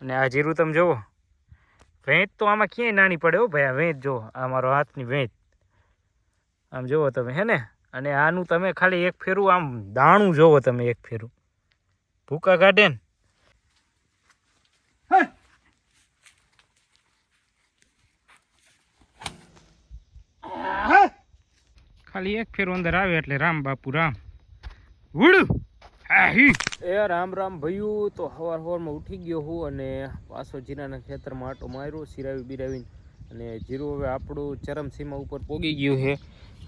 અને આ જીરું તમે જુઓ વેંચ તો આમાં ક્યાંય નાની પડે હો ભાઈ આ વેંચ જુઓ આ મારો હાથની વેંચ આમ જુઓ તમે હે ને? અને આનું તમે ખાલી એક ફેરું આમ દાણું જુઓ તમે એક ફેરું. ભૂકા કાઢે ને. ખાલી એક ફેરો અંદર આવે એટલે રામ બાપુ રામ. ઉડ એ રામ રામ ભયું, તો હવાર હવારમાં ઉઠી ગયો હું અને પાછો જીરાના ખેતરમાં આટો માર્યો સિરાવી બિરાવીને. અને જીરું હવે આપણું ચરમસીમા ઉપર પોગી ગયું છે.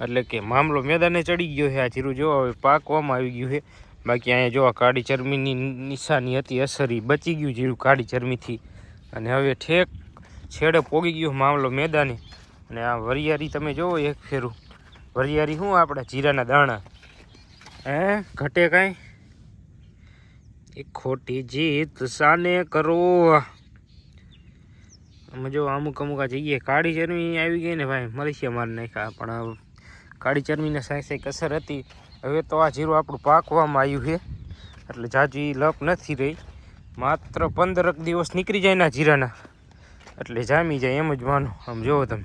એટલે કે મામલો મેદાને ચડી ગયો છે. આ જીરું જોવા હવે પાકવામાં આવી ગયું છે. બાકી અહીંયા જોવા કાળી ચરમીની નિશાની હતી, અસરી બચી ગયું જીરું કાળી ચરમીથી. અને હવે ઠેક છેડે પોગી ગયો મામલો મેદાને. અને આ વરિયારી તમે જોવો એક ફેરું. વરિયારી શું આપણા જીરાના દાણા? હે? ઘટે કાંઈ? એક ખોટી જીત સાને કરો? જો અમુક અમુક આ જઈએ કાળી ચરમી આવી ગઈ ને ભાઈ મલેશિયા મારી નાખ્યા. પણ કાળી ચરમીને સાઈ સાઈ કસર હતી. હવે તો આ જીરું આપણું પાકવામાં આવ્યું છે. એટલે જાજી લપ નથી રહી. માત્ર પંદરક દિવસ નીકળી જાય ના જીરાના. એટલે જામી જાય એમ જ માનો. આમ જુઓ તમે.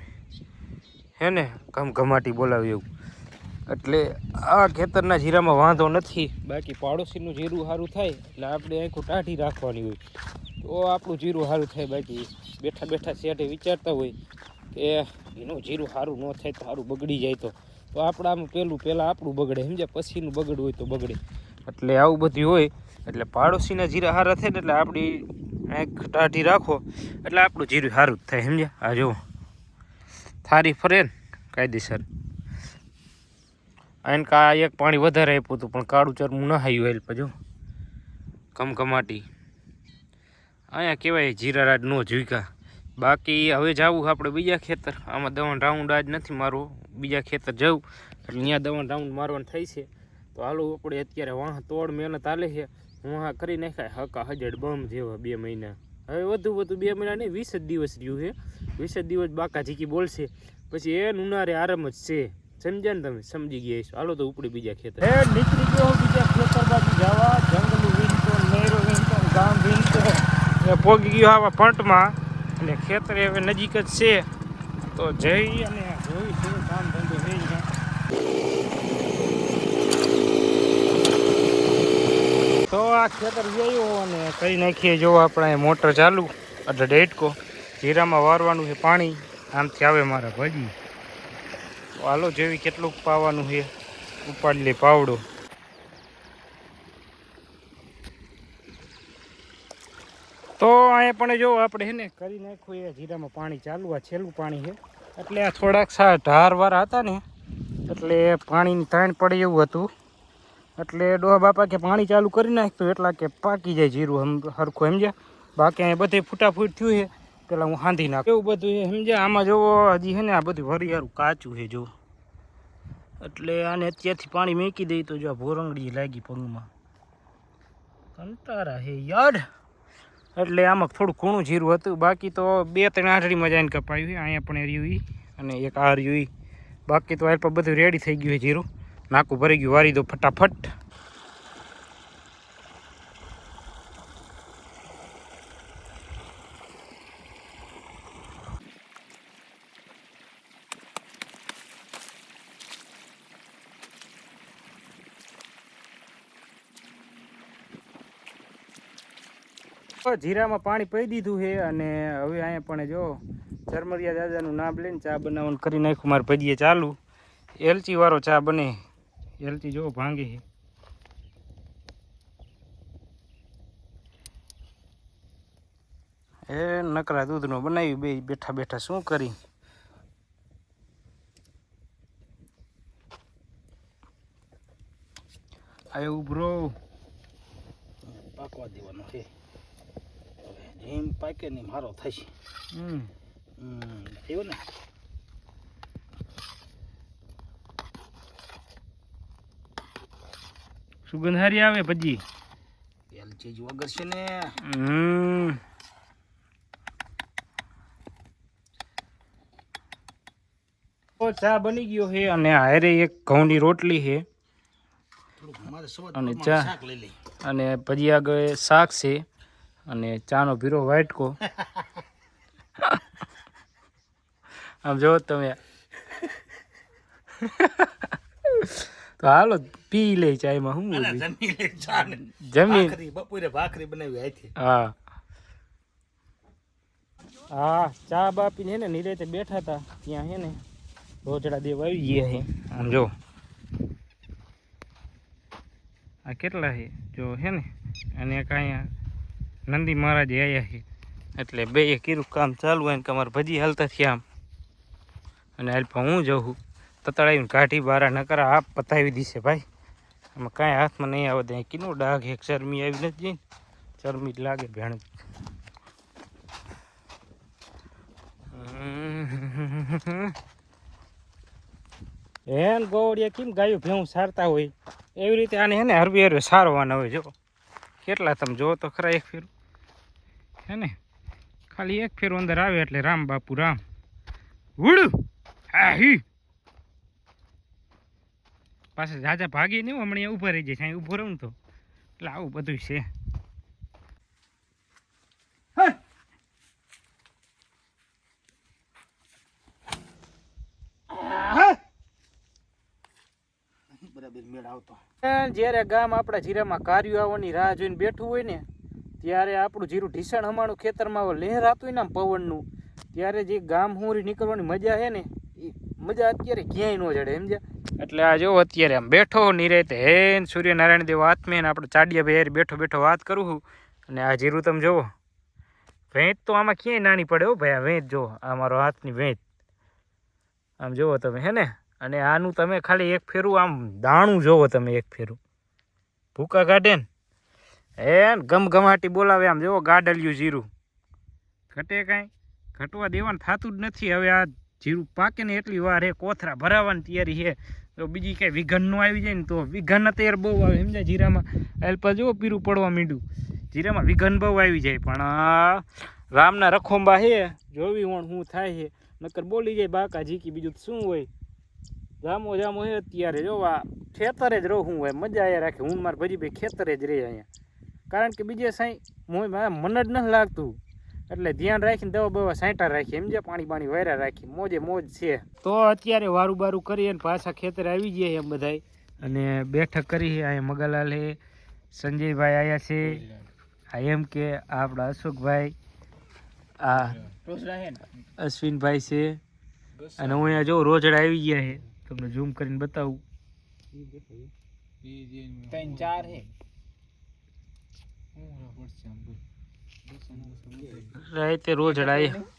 હે ને? ઘમઘમાટી બોલાવી એવું. એટલે આ ખેતરના જીરામાં વાંધો નથી. બાકી પાડોશીનું જીરું સારું થાય એટલે આપણે આખું ટાઢી રાખવાની હોય. તો આપણું જીરું સારું થાય બાકી બેઠા બેઠા શેઠે વિચારતા હોય કે એનું જીરું સારું ન થાય તો સારું બગડી જાય તો. તો આપણે આમ પહેલું પહેલાં આપણું બગડે સમજ્યા? પછીનું બગડ હોય તો બગડે. એટલે આવું બધું હોય એટલે પાડોશીના જીરા સારા થાય ને એટલે આપણી આંખ ટાઢી રાખો એટલે આપણું જીરું સારું જ થાય સમજ્યા? આ જુઓ. થારી ફરે ને કાયદેસર. આને કા એક પાણી વધારે આપ્યું હતું, પણ કાળું ચરમું નહાયું હાયું હેલ પજો કમકમાટી. અહીંયા કહેવાય જીરા રાજ નો ઝુકા બાકી હવે જવું આપણે બીજા ખેતર. આમાં દવણ રાઉન્ડ આજ નથી મારવો. બીજા ખેતર જવું. એટલે ત્યાં દવણ રાઉન્ડ મારવાનું થાય છે. તો હાલો આપણે અત્યારે વાહ તોડ મહેનત હાલે છે. વાહ કરી નાખાય હકા હજડ બમ જેવા બે મહિના. હવે વધુ વધુ બે મહિના નહીં, વીસ જ દિવસ રહ્યું છે. વીસ જ દિવસ બાકા ઝીકી બોલશે. પછી એ ઉનાળે આરામ જ છે. સમજ્યા ને તમે? સમજી ગયા છો હાલો તો ઉપડી બીજા ખેતર. એ નીકળી ગયો બીજા ખેતર બાજુ જવા. જંગલું વીણતો નેરો વીણતો ગામ વીણતો એ પોગી ગયો આવા ફંટમાં અને ખેતર હવે નજીક જ છે. તો જઈ અને જોઈ શું કામ ધંધો થઈ જાય તો આ ખેતર ગયો અને કરી નાખીએ? જો આપણે મોટર ચાલુ. એટલે ડેટકો. જીરામાં વારવાનું છે પાણી. આમથી આવે મારા ભજી. હાલો, જેવી કેટલુંક પાવાનું છે, ઉપાડી લે, પાવડો. તો અહીંયા પણ જો આપણે હે કરી નાખ્યું એ જીરામાં પાણી ચાલુ, આ છેલ્લું પાણી છે. એટલે આ થોડાક સા ઢારવાળા હતા ને, એટલે પાણીની તાણ પડે એવું હતું. એટલે ડોહા બાપા કે પાણી ચાલુ કરી નાખતું એટલા કે પાકી જાય જીરું હમ, હરખું, સમજ્યા? બાકી અહીંયા બધે ફૂટાફૂટ થયું છે. પેલા હું હાંધી નાખ. એવું બધું છે. સમજ્યા? આમાં જોવો, હજી છે ને આ બધું વરિયારું કાચું છે જો એટલે આને અત્યારથી પાણી મેકી દઈ તો જો આ ભોરંગડી લાગી પગમાં. કંટારા હે યાર. એટલે આમાં થોડું ઘણું જીરું હતું. બાકી તો બે, ત્રણ આઠડીમાં જઈને કપાયું અહીંયા પણ રહ્યું અને એક આ રહ્યું બાકી તો આ પર બધું રેડી થઈ ગયું છે જીરું. નાકું ભરી ગયું, વારી દો ફટાફટ. જીરામાં પાણી પી દીધું છે અને હવે અહીંયા પણ જો ચરમરિયા દાદાનું નામ લઈને ચા બનાવવાનું કરી નાખ્યું. મારે ભજીએ ચાલુ. એલચી વાળો ચા બને. એલચી જો ભાંગે છે એ નકરા દૂધનો બનાવી બે બેઠા બેઠા શું કરી? આયો બ્રો પાકવા દેવાનો છે જેમ પાકે ને મારો થશે. હમ. હમ એવું ને. સુગંધ હારી આવે ભજી. એલચીજ વગર છે ને. ચા બની ગયો છે અને હારે એક ઘઉંની રોટલી છે અને ચા. શાક લઈ લઈ અને પછી આગળ શાક છે. અને ચાનો ભીરો વાટકો. આમ જો તમે. તો હાલો પી લે ચાયમાં શું હું જમી બપોરે ભાખરી બનાવી હાથે. હા. હા ચા બાપીને હે ને નિરેતે બેઠા હતા ત્યાં હે ને રોજડા દેવ આવી ગયા હે. આમ જો. આ કેટલા હે? જો હે ને અને અહીંયા નંદી મહારાજ આવ્યા છે. એટલે બે એ કીરું કામ ચાલુ હોય ને કે અમારે ભજી હાલતા થયા આમ. અને હાલ પણ હું જઉં તતડાવીને કાઢી બારા નકર આપ પતાવી દીશે ભાઈ. આમાં કાંઈ હાથમાં નહીં આવે ત્યાં કીનો ડાઘ એક ચરમી આવી નથી જઈને. ચરમી જ લાગે ભેણ. હેન ગોવડિયા કેમ ગાયું ભેવું સારતા હોય? એવી રીતે આને હે ને હરવી હરવે સારવાના હોય જો. કેટલા તમે જોવો તો ખરા એક ફેરું. હે ને? ખાલી એક ફેર અંદર આવે એટલે રામ બાપુ રામ. ઉડ! હા હી પાછા જાજા ભાગી નહીં હમણાં ઊભા રહી જાય અહીં ઊભો રહું ને તો. એટલે આવું બધું છે. બરાબર મેળ આવતો. જ્યારે ગામ આપણા જીરામાં કાર્યો આવવાની રાહ જોઈને બેઠું હોય ને ત્યારે આપણું જીરું ઢીસણ હમાણું ખેતરમાં લહેરાતું ને પવનનું. ત્યારે જે ગામ હુંરી નીકળવાની મજા છે ને, એ મજા અત્યારે ક્યાંય ન જડે, સમજ્યા? એટલે આ જો અત્યારે આમ બેઠો નિરેત હેન સૂર્યનારાયણ દેવ આત્મે ને આપણે ચાડિયા ભાઈ બેઠો બેઠો વાત કરું છું. અને આ જીરું તમે જુઓ. વેંચ તો આમાં ક્યાંય નાની પડે હો ભાઈ, આ વેંચ જો આ મારો હાથની વેંચ આમ જુઓ તમે, હે ને? અને આનું તમે ખાલી એક ફેરું આમ દાણું જુઓ તમે, એક ફેરું. ભૂકા કાઢે ને. એ ગમઘમાટી બોલાવે આમ, જેવો, ગાડલિયું જીરું. ઘટે કાંઈ? ઘટવા દેવાનું થતું જ નથી. હવે આ જીરું પાકે ને એટલી વાર હે, કોથરા ભરાવાની તૈયારી છે તો બીજી કાંઈ વિઘનનું આવી જાય ને તો વિઘન અત્યારે બહુ આવે. સમજે જીરામાં? અલ્પા જુઓ, પીરું પડવા માંડ્યું. જીરામાં વિઘન બહુ આવી જાય, પણ રામના રખોંબા હે જોવી વણ શું થાય છે નકર બોલી જાય, બાકા જીકી બીજું શું હોય? જામો જામો હે અત્યારે. જો આ ખેતરે જ રહું હોય મજા આવ્યા રાખે. હું મારા ભજી ભાઈ ખેતરે જ રહે અહીંયા. કારણ કે બીજે સાંઈ મન જ નથી લાગતું. એટલે ધ્યાન રાખીને દવા બવા સાંટા રાખી સમજે પાણી પાણી વાયરા રાખી મોજે મોજ છે. તો અત્યારે વારું બારું કરી અને પાછા ખેતરે આવી ગયા એમ બધાય. અને બેઠક કરી અહીંયા મગલાલ હે સંજયભાઈ આવ્યા છે. આ એમ કે આપણા અશોકભાઈ આ અશ્વિનભાઈ છે. અને હું અહીંયા જોઉં રોજડા આવી ગયા છે. તમને ઝૂમ કરીને બતાવું. ત્રણ ચાર હે રાતે રોજ આવ્યા